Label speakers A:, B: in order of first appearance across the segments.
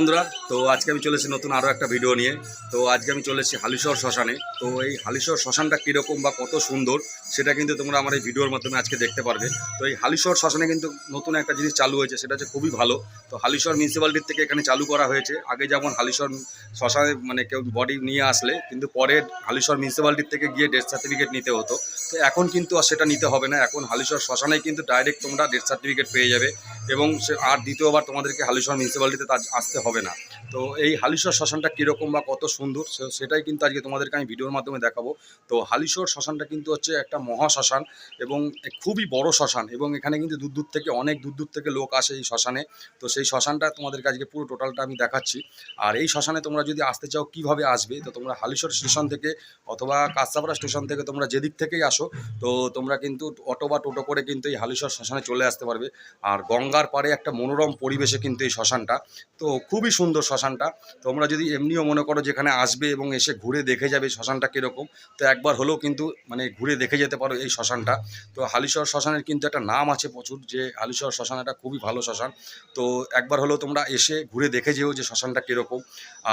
A: বন্ধুরা, তো আজকে আমি চলেছি নতুন আরও একটা ভিডিও নিয়ে। তো আজকে আমি চলেছি হালিশহর শ্মশানে। তো এই হালিশহর শ্মশানটা কীরকম বা কত সুন্দর সেটা কিন্তু তোমরা আমার এই ভিডিওর মাধ্যমে আজকে দেখতে পারবে। তো এই হালিশহর শ্মশানে কিন্তু নতুন একটা জিনিস চালু হয়েছে, সেটা হচ্ছে খুবই ভালো। তো হালিশহর মিউনিসিপ্যালিটির থেকে এখানে চালু করা হয়েছে। আগে যেমন হালিশহর শ্মশানে মানে কেউ বডি নিয়ে আসলে, কিন্তু পরে হালিশহর মিউনিসিপ্যালিটির থেকে গিয়ে ডেথ সার্টিফিকেট নিতে হতো। তো এখন কিন্তু আর সেটা নিতে হবে না। এখন হালিশহর শ্মশানে কিন্তু ডাইরেক্ট তোমরা ডেথ সার্টিফিকেট পেয়ে যাবে এবং সে আর দ্বিতীয়বার তোমাদেরকে হালিশহর মিউনিসিপ্যালিটিতে তা আসতে হবে না। তো এই হালিশহর শ্মশানটা কীরকম বা কত সুন্দর সেটাই কিন্তু আজকে তোমাদেরকে আমি ভিডিওর মাধ্যমে দেখাবো। তো হালিশহর শ্মশানটা কিন্তু হচ্ছে একটা মহা শ্মশান এবং খুবই বড় শ্মশান এবং এখানে কিন্তু দূর দূর থেকে অনেক দূর দূর থেকে লোক আসে এই শ্মশানে। তো সেই শ্মশানটা তোমাদেরকে আজকে পুরো টোটালটা আমি দেখাচ্ছি। আর এই শ্মশানে তোমরা যদি আসতে চাও কীভাবে আসবে, তো তোমরা হালিশহর স্টেশন থেকে অথবা কাঁচাপাড়া স্টেশন থেকে তোমরা যেদিক থেকেই আসো, তো তোমরা কিন্তু অটো বা টোটো করে কিন্তু এই হালিশহর শ্মশানে চলে আসতে পারবে। আর গঙ্গার পাড়ে একটা মনোরম পরিবেশে কিন্তু এই শ্মশানটা। তো খুবই সুন্দর শ্মশানটা। তোমরা যদি এমনিও মনে করো যেখানে আসবে এবং এসে ঘুরে দেখে যাবে শ্মশানটা কীরকম, তো একবার হলেও কিন্তু মানে ঘুরে দেখে যেতে পারো এই শ্মশানটা। তো হালিশহর শ্মশানের কিন্তু একটা নাম আছে প্রচুর যে হালিশহর শ্মশান একটা খুবই ভালো শ্মশান। তো একবার হলেও তোমরা এসে ঘুরে দেখে যেও যে শ্মশানটা কীরকম।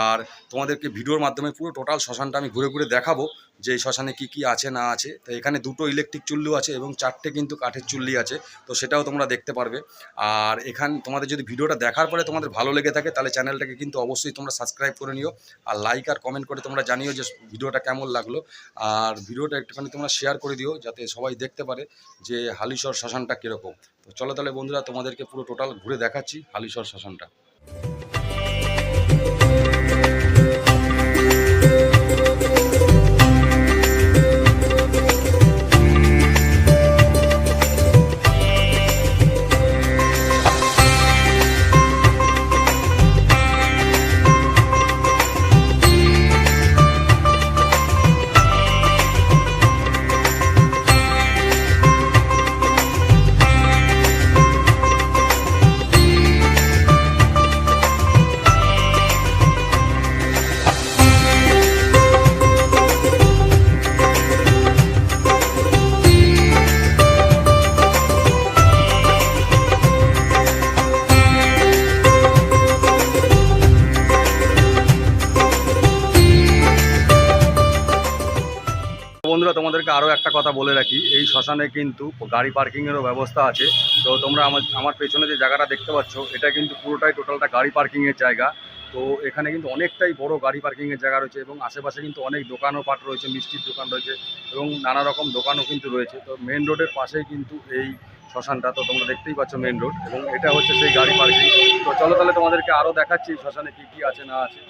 A: আর তোমাদেরকে ভিডিওর মাধ্যমে পুরো টোটাল শ্মশানটা আমি ঘুরে ঘুরে দেখাবো যে এই শ্মশানে কী কী আছে, না আছে। তো এখানে দুটো ইলেকট্রিক চুল্লু আছে এবং চারটে কিন্তু কাঠের চুল্লি আছে। তো সেটাও তোমরা দেখতে পারবে। আর এখান, তোমাদের যদি ভিডিওটা দেখার পরে তোমাদের ভালো লেগে থাকে, তাহলে চ্যানেলটাকে কিন্তু অবশ্যই তোমরা সাবস্ক্রাইব করে নিও। আর লাইক আর কমেন্ট করে তোমরা জানিও যে ভিডিওটা কেমন লাগল। আর ভিডিওটা একটুখানি তোমরা শেয়ার করে দিও। যাতে সবাই দেখতে পারে যে হালিশর শ্মশানটা কীরকম। তো চলো তাহলে বন্ধুরা তোমাদেরকে পুরো টোটাল ঘুরে দেখাচ্ছি হালিশর শ্মশানটা। তোমাদেরকে আরও একটা কথা বলে রাখি, এই শ্মশানে কিন্তু গাড়ি পার্কিংয়েরও ব্যবস্থা আছে। তো তোমরা আমার আমার পেছনে যে জায়গাটা দেখতে পাচ্ছ, এটা কিন্তু পুরোটাই টোটালটা গাড়ি পার্কিংয়ের জায়গা। তো এখানে কিন্তু অনেকটাই বড় গাড়ি পার্কিংয়ের জায়গা রয়েছে এবং আশেপাশে কিন্তু অনেক দোকানও পাট রয়েছে, মিষ্টির দোকান রয়েছে এবং নানা রকম দোকানও কিন্তু রয়েছে। তো মেন রোডের পাশেই কিন্তু এই শ্মশানটা, তো তোমরা দেখতেই পাচ্ছ মেন রোড এবং এটা হচ্ছে সেই গাড়ি পার্কিং। তো চলো তাহলে তোমাদেরকে আরও দেখাচ্ছি শ্মশানে কী কী আছে, না আছে।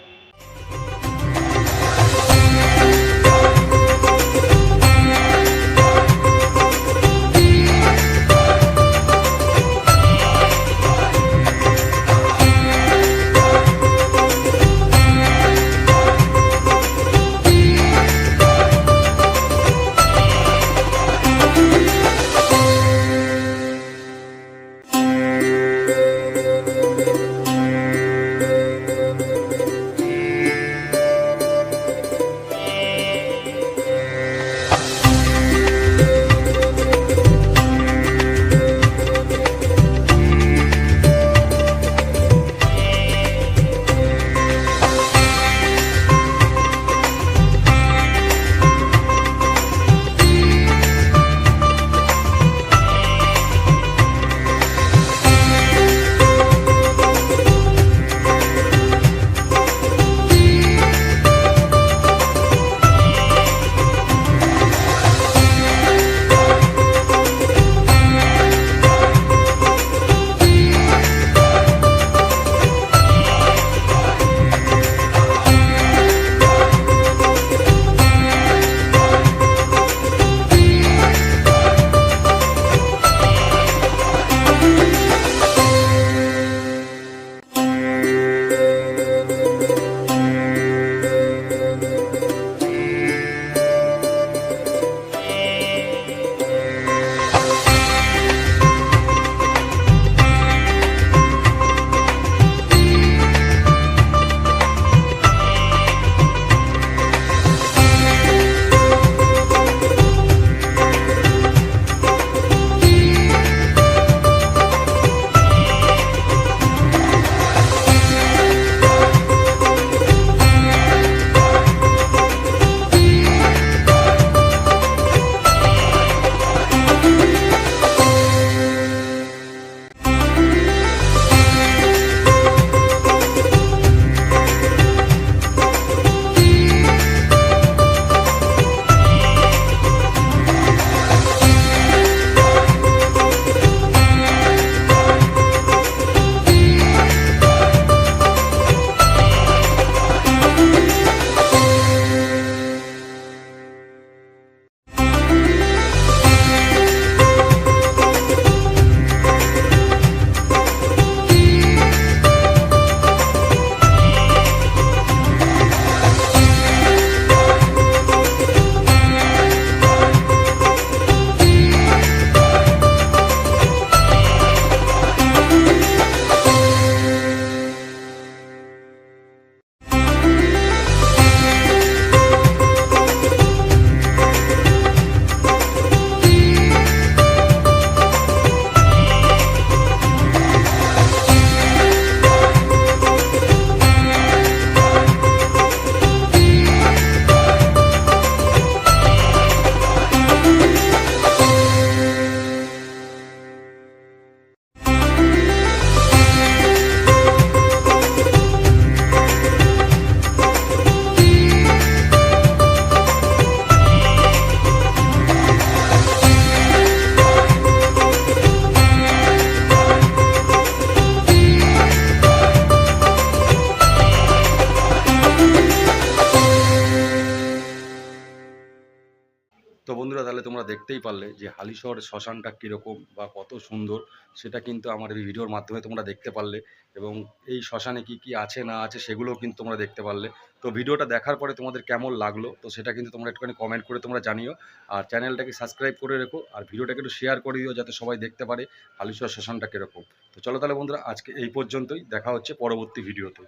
A: তাহলে তোমরা দেখতেই পারলে যে হালিশহর শ্মশানটা কীরকম বা কত সুন্দর, সেটা কিন্তু আমার এই ভিডিওর মাধ্যমে তোমরা দেখতে পারলে এবং এই শ্মশানে কি কি আছে না আছে সেগুলোও কিন্তু তোমরা দেখতে পারলে। তো ভিডিওটা দেখার পরে তোমাদের কেমন লাগল, তো সেটা কিন্তু তোমরা একটুখানি কমেন্ট করে তোমরা জানিও। আর চ্যানেলটাকে সাবস্ক্রাইব করে রেখো, আর ভিডিওটাকে একটু শেয়ার করে দিও যাতে সবাই দেখতে পারে হালিশহর শ্মশানটা কীরকম। তো চলো তাহলে বন্ধুরা, আজকে এই পর্যন্তই, দেখা হচ্ছে পরবর্তী ভিডিওতে।